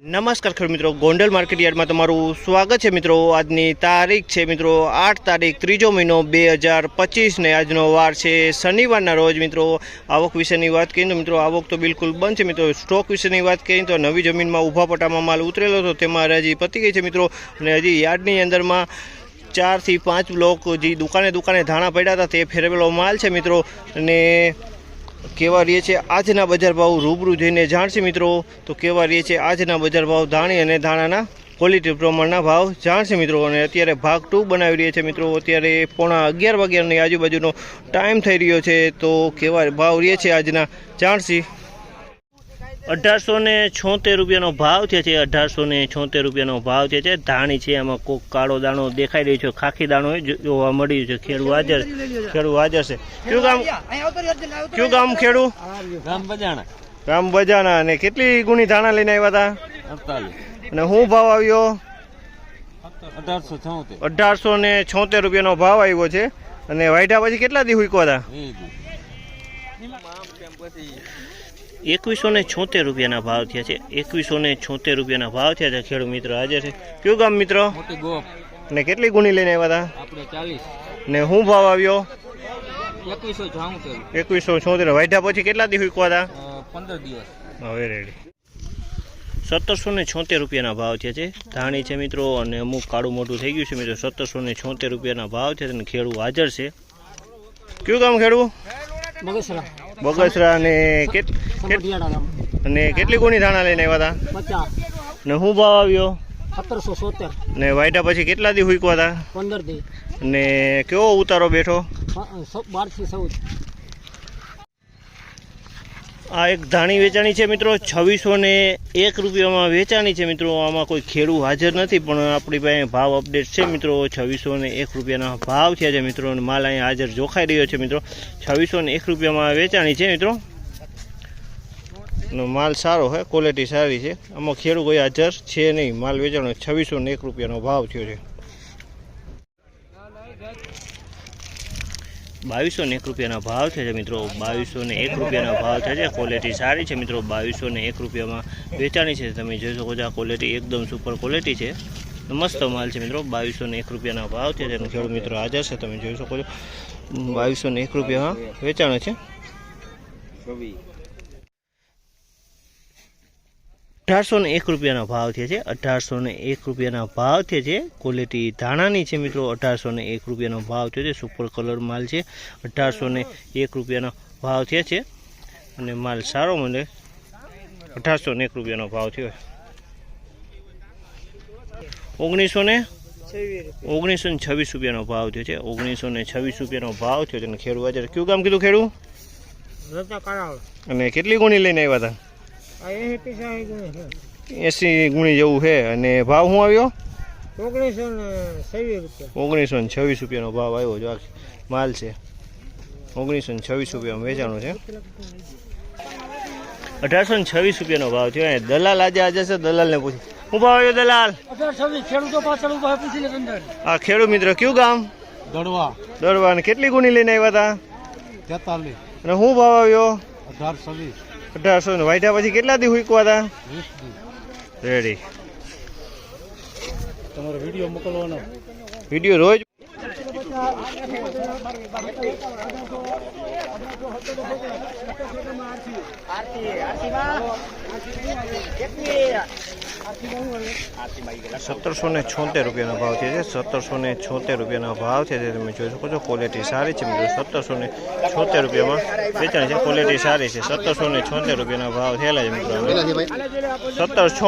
નમસ્કાર ખેડૂત મિત્રો, ગોંડલ માર્કેટ યાર્ડમાં તમારું સ્વાગત છે મિત્રો. આજની તારીખ છે મિત્રો, આઠ તારીખ, ત્રીજો મહિનો બે હજાર પચીસને આજનો વાર છે શનિવારના રોજ મિત્રો. આવક વિશેની વાત કરીએ તો મિત્રો, આવક તો બિલકુલ બંધ છે મિત્રો. સ્ટોક વિશેની વાત કરીએ તો નવી જમીનમાં ઊભા પટામાં માલ ઉતરેલો હતો. તેમાં હજી પતી ગઈ છે મિત્રો. અને હજી યાર્ડની અંદરમાં ચારથી પાંચ બ્લોક જે દુકાને દુકાને ધાણા પડ્યા હતા, તે ફેરવેલો માલ છે મિત્રો. અને કેવા રહે છે આજના બજાર ભાવ રૂબરૂ જઈને જાણશે મિત્રો. તો કેવા રહે છે આજના બજાર ભાવ ધાણી અને ધાણાના ક્વોલિટી પ્રમાણના ભાવ જાણશે મિત્રો. અને અત્યારે ભાગ ટુ બનાવી રહ્યા છે મિત્રો. અત્યારે પોણા અગિયાર વાગ્યાની આજુબાજુનો ટાઈમ થઈ રહ્યો છે. તો કેવા ભાવ રહે છે આજના? જાણશી. અઢારસો ને છોતેર રૂપિયાનો ભાવ થયો છે અઢારસો ને છોતેર રૂપિયાનો ભાવ થયો છે. ધાણી છે એમાં કોક કાળો દાણો દેખાઈ રહ્યો છે ખાખી દાણો જોવા મળી રહ્યો છે. ખેડૂ હાજર ખેડૂ હાજર છે. કયું ગામ? કયું ગામ ખેડૂ ગામ બજાણા. ગામ બજાણા. અને કેટલી ગુણી ધાણા લઈને આવ્યા હતા અને શું ભાવ આવ્યો? અઢારસો ને છોતેર રૂપિયાનો ભાવ આવ્યો છે. અને વાયઢા પછી કેટલા દી હુકવા હતા? એકવીસો ને છોતેર રૂપિયાના ભાવ થયા છે. એકવીસો ને છોતેર રૂપિયાના ભાવ થયા છે. ખેડૂત મિત્ર આજે છે. કયું ગામ મિત્રો? ને કેટલી ગુણી લઈને આવ્યા હતા આપણે ચાલીસ. ને શું ભાવ આવ્યો? એકવીસો છોતેર. એકવીસો પછી કેટલા દિવસ હતા પંદર દિવસ. હવે રેડી સત્તરસો ને છોતેર રૂપિયાના ભાવ થયા છે. ધાણી છે મિત્રો અને અમુક કાળું મોટું થઈ ગયું છે મિત્રો. સત્તરસો ને છોતેર રૂપિયાના ભાવ છે અને ખેડૂ હાજર છે. કયું કામ ખેડૂ મગસરા. બગસરા ને અને કેટલી ગુણી ધાણા લઈને આવ્યા હતા ને શું ભાવ આવ્યો? સત્તરસો સોતેર. ને વાયટા પછી કેટલા દી હુકવા હતા પંદર દી. ને કેવો ઉતારો બેઠો? બારથી ચૌદ. આ એક ધાણી વેચાણી છે મિત્રો, છવ્વીસો ને એક રૂપિયામાં વેચાણી છે મિત્રો. આમાં કોઈ ખેડૂ હાજર નથી, પણ આપણી પાસે ભાવ અપડેટ છે મિત્રો. છવ્વીસો ને એક રૂપિયાના ભાવ થયા છે મિત્રો માલ અહીંયા હાજર જોખાઈ રહ્યો છે મિત્રો. છવ્વીસો ને એક રૂપિયામાં વેચાણી છે મિત્રો. માલ સારો છે ક્વોલિટી સારી છે. આમાં ખેડૂ કોઈ હાજર છે નહીં, માલ વેચાણો છવ્વીસો ને એક રૂપિયાનો ભાવ થયો છે. બાવીસો ને એક રૂપિયાના ભાવ છે મિત્રો બાવીસો ને એક રૂપિયાના ભાવ છે જે ક્વોલિટી સારી છે મિત્રો બાવીસો ને એક રૂપિયામાં વેચાણી છે. તમે જોઈ શકો છો આ ક્વોલિટી એકદમ સુપર ક્વોલિટી છે. મસ્ત માલ છે મિત્રો બાવીસો ને એક રૂપિયાના ભાવ છે તેનો ખેડૂત મિત્રો હાજર છે. તમે જોઈ શકો છો બાવીસો ને એક રૂપિયામાં વેચાણ છે. અઢારસો ને એક રૂપિયાનો ભાવ થયા છે. અઢારસો ને એક રૂપિયાના ભાવ થયો છે. ક્વોલિટી ધાણાની છે મિત્રો અઢારસો ને એક રૂપિયાનો ભાવ થયો છે. સુપર કલર માલ છે. અઢારસો ને એક રૂપિયાનો ભાવ થયા છે. અને માલ સારો મળે. અઢારસો ને એક રૂપિયાનો ભાવ થયો. ઓગણીસો ને ઓગણીસો ને છવ્વીસ રૂપિયાનો ભાવ થયો છે. ઓગણીસો ને છવ્વીસ રૂપિયાનો ભાવ થયો છે. અને ખેડૂત હાજર કયું કામ કીધું ખેડૂત? અને કેટલી ગુણી લઈને આવ્યા હતા? એસી ગુણી જેવું છે અને ભાવ શું આવ્યો? ઓગણીસો ને છવ્વીસ રૂપિયા ઓગણીસો ને છવ્વીસ રૂપિયાનો ભાવ આવ્યો જો માલ છે. ઓગણીસો ને છવ્વીસ રૂપિયામાં વેચાણો છે. અઢારસો ને છવ્વીસ રૂપિયાનો ભાવ થયો. દલાલ આજે આજે છે દલાલને પૂછી હું ભાવ આવ્યો દલાલ? ખેડૂતો આ ખેડૂત મિત્ર કયું ગામ? દડવા. દડવા. કેટલી ગુણી લઈને આવ્યા હતા? અને શું ભાવ આવ્યો? અઢારસો છવ્વીસ અઢારસો ને વાઈટા પછી કેટલા દી હુકવા હતા રેડી તમારો વીડિયો મોકલવાનો. વીડિયો રોજ સત્તરસો ને છોતેર રૂપિયાનો ભાવ છે. સત્તરસો ને છોતેર રૂપિયાનો ભાવ છે. જે તમે જોઈ શકો છો ક્વોલિટી સારી છે. મિત્રો સત્તરસો ને છોતેર રૂપિયામાં વેચાણ છે. ક્વોલિટી સારી છે. સત્તરસો ને છોતેર રૂપિયાના ભાવ થયેલા છે મિત્રો. સત્તર છો